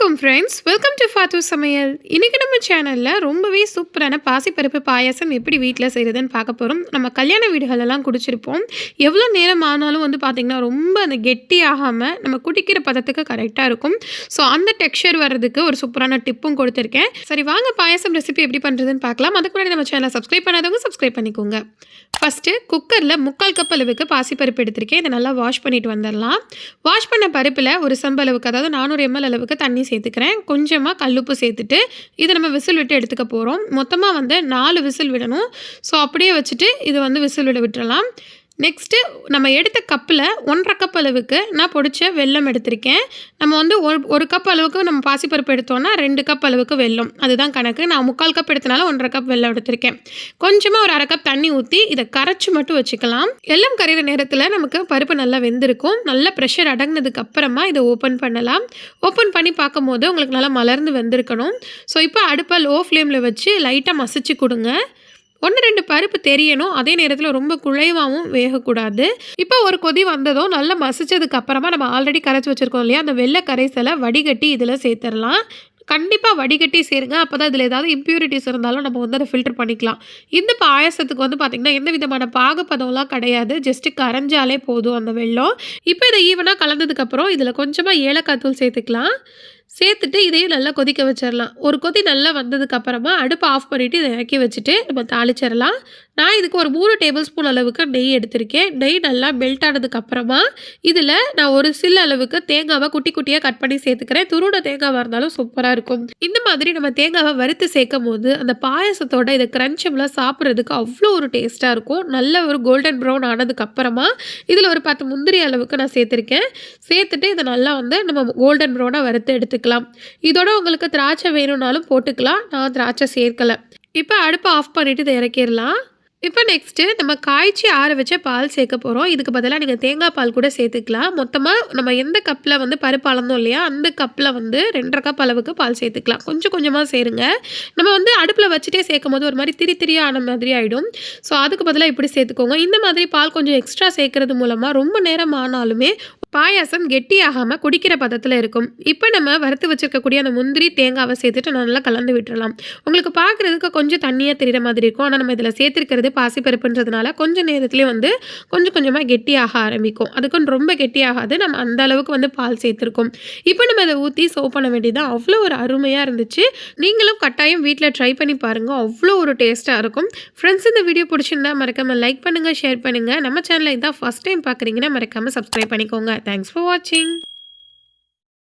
Friends welcome to ஃபாத்து சமையல் இன்றைக்கி நம்ம சேனலில் ரொம்பவே சூப்பரான பாசிப்பருப்பு பாயாசம் எப்படி வீட்டில் செய்கிறதுன்னு பார்க்க போகிறோம் நம்ம கல்யாண வீடுகளெல்லாம் குடிச்சிருப்போம். எவ்வளோ நேரம் ஆனாலும் வந்து பார்த்திங்கன்னா ரொம்ப அந்த கெட்டி ஆகாமல் நம்ம குடிக்கிற பதத்துக்கு கரெக்டாக இருக்கும். ஸோ அந்த டெக்ஸ்சர் வர்றதுக்கு ஒரு சூப்பரான டிப்பும் கொடுத்துருக்கேன். சரி வாங்க பாயாசம் ரெசிபி எப்படி பண்ணுறதுன்னு பார்க்கலாம். அதுக்கு முன்னாடி நம்ம சேனலை சப்ஸ்கிரைப் பண்ணாதவங்க சப்ஸ்கிரைப் பண்ணிக்கோங்க. ஃபஸ்ட்டு குக்கரில் முக்கால் கப் அளவுக்கு பாசிப்பருப்பு எடுத்திருக்கேன். இதை நல்லா வாஷ் பண்ணிட்டு வந்துடலாம். வாஷ் பண்ண பருப்பில் ஒரு சம்பளவுக்கு அதாவது நானூறு எம்எல் அளவுக்கு தண்ணி சேர்த்துக்கிறேன். கொஞ்சமாக கல்லுப்பு சேர்த்துட்டு இதை நம்ம விசில் விட்டு எடுத்துக்க போகிறோம் மொத்தமாக வந்து நாலு விசில் விடணும். ஸோ அப்படியே வச்சுட்டு இதை வந்து விசில் விட விட்டுறலாம். நெக்ஸ்ட்டு நம்ம எடுத்த கப்பில் ஒன்றரை கப் அளவுக்கு நான் பொடிச்ச வெல்லம் எடுத்திருக்கேன். நம்ம வந்து ஒரு ஒரு கப் அளவுக்கு நம்ம பாசிப்பருப்பு எடுத்தோன்னா ரெண்டு கப் அளவுக்கு வெல்லம். அதுதான் கணக்கு. நான் முக்கால் கப் எடுத்தனால ஒன்றரை கப் வெல்லம் எடுத்திருக்கேன். கொஞ்சமாக ஒரு அரை கப் தண்ணி ஊற்றி இதை கரைச்சி மட்டும் வச்சுக்கலாம். எல்லாம் கரையிற நேரத்தில் நமக்கு பருப்பு நல்லா வெந்திருக்கும். நல்ல ப்ரெஷர் அடங்கினதுக்கு அப்புறமா இதை ஓப்பன் பண்ணலாம். ஓப்பன் பண்ணி பார்க்கும் போது உங்களுக்கு நல்லா மலர்ந்து வெந்திருக்கணும். ஸோ இப்போ அடுப்பை லோ ஃப்ளேமில் வச்சு லைட்டாக மசிச்சு கொடுங்க. ஒன்று ரெண்டு பருப்பு தெரியணும். அதே நேரத்தில் ரொம்ப குழைவாகவும் வேகக்கூடாது. இப்போ ஒரு கொதி வந்ததும் நல்லா மசிச்சதுக்கு அப்புறமா நம்ம ஆல்ரெடி கரைச்சி வச்சுருக்கோம் இல்லையா? அந்த வெள்ளை கரைசலை வடிகட்டி இதில் சேர்த்துடலாம். கண்டிப்பாக வடிகட்டி சேருங்க. அப்போ தான் இதில் ஏதாவது இம்ப்யூரிட்டிஸ் இருந்தாலும் நம்ம வந்து அதை ஃபில்டர் பண்ணிக்கலாம். இந்த பாயசத்துக்கு வந்து பார்த்திங்கன்னா எந்த விதமான பாகப்பதம்லாம் கிடையாது. ஜஸ்ட்டு கரைஞ்சாலே போதும் அந்த வெள்ளம். இப்போ இதை ஈவனாக கலந்ததுக்கப்புறம் இதில் கொஞ்சமாக ஏலக்காய் தூள் சேர்த்துக்கலாம். சேர்த்துட்டு இதையும் நல்லா கொதிக்க வச்சிடலாம் ஒரு கொதி நல்லா வந்ததுக்கப்புறமா அடுப்பை அடுப்பு ஆஃப் பண்ணிவிட்டு இதை இறக்கி வச்சுட்டு நம்ம தாளிச்சிடலாம் நான் இதுக்கு ஒரு மூணு டேபிள் ஸ்பூன் அளவுக்கு நெய் எடுத்திருக்கேன். நெய் நல்லா மெல்ட் ஆனதுக்கப்புறமா இதில் நான் ஒரு சில அளவுக்கு தேங்காவை குட்டி குட்டியாக கட் பண்ணி சேர்த்துக்கிறேன். துருட தேங்காவாக இருந்தாலும் சூப்பராக இருக்கும். இந்த மாதிரி நம்ம தேங்காவை வறுத்து சேர்க்கும் போது அந்த பாயசத்தோட இதை கிரன்ச்சம்லாம் சாப்பிட்றதுக்கு அவ்வளோ ஒரு டேஸ்ட்டாக இருக்கும். நல்ல ஒரு கோல்டன் ப்ரௌன் ஆனதுக்கப்புறமா இதில் ஒரு பத்து முந்திரி அளவுக்கு நான் சேர்த்துருக்கேன். சேர்த்துட்டு இதை நல்லா வந்து நம்ம கோல்டன் ப்ரௌனாக வறுத்து எடுத்துக்கலாம். இதோட உங்களுக்கு திராட்சை வேணும்னாலும் போட்டுக்கலாம். நான் திராட்சை சேர்க்கலை. இப்போ அடுப்பை ஆஃப் பண்ணிவிட்டு இதை இறக்கிடலாம். இப்போ நெக்ஸ்ட்டு நம்ம காய்ச்சி ஆற வச்ச பால் சேர்க்க போகிறோம் இதுக்கு பதிலாக நீங்கள் தேங்காய் பால் கூட சேர்த்துக்கலாம். மொத்தமாக நம்ம எந்த கப்பில் வந்து பருப்பு அளந்தோம் இல்லையா அந்த கப்பில் வந்து ரெண்டரை கப் அளவுக்கு பால் சேர்த்துக்கலாம். கொஞ்சம் கொஞ்சமாக சேருங்க. நம்ம வந்து அடுப்பில் வச்சுட்டே சேர்க்கும் போது ஒரு மாதிரி திரி திரியாக ஆன மாதிரி ஆகிடும் ஸோ அதுக்கு பதிலாக இப்படி சேர்த்துக்கோங்க. இந்த மாதிரி பால் கொஞ்சம் எக்ஸ்ட்ரா சேர்க்கறது மூலமாக ரொம்ப நேரம் ஆனாலுமே பாயாசம் கெட்டியாகாமல் குடிக்கிற பதத்தில் இருக்கும். இப்போ நம்ம வறுத்து வச்சுருக்கக்கூடிய அந்த முந்திரி தேங்காவை சேர்த்துட்டு நல்லா கலந்து விட்டுடலாம் உங்களுக்கு பார்க்குறதுக்கு கொஞ்சம் தண்ணியாக தெரிகிற மாதிரி இருக்கும். ஆனால் நம்ம இதில் சேர்த்துருக்கிறது பாசிப்பருப்புன்றதுனால கொஞ்சம் நேரத்துலேயே வந்து கொஞ்சம் கொஞ்சமாக கெட்டியாக ஆரம்பிக்கும். அதுக்கும் ரொம்ப கெட்டியாகாது. நம்ம அந்த அளவுக்கு வந்து பால் சேர்த்துருக்கோம். இப்போ நம்ம அதை ஊற்றி சோப் பண்ண வேண்டியதான் அவ்வளோ ஒரு அருமையாக இருந்துச்சு. நீங்களும் கட்டாயம் வீட்டில் ட்ரை பண்ணி பாருங்கள் அவ்வளோ ஒரு டேஸ்ட்டாக இருக்கும். ஃப்ரெண்ட்ஸ் இந்த வீடியோ பிடிச்சிருந்தா மறக்காமல் லைக் பண்ணுங்கள் ஷேர் பண்ணுங்கள் நம்ம சேனலில் இதான் ஃபஸ்ட் டைம் பார்க்குறீங்கன்னா மறக்காமல் சப்ஸ்கிரைப் பண்ணிக்கோங்க. thanks for watching.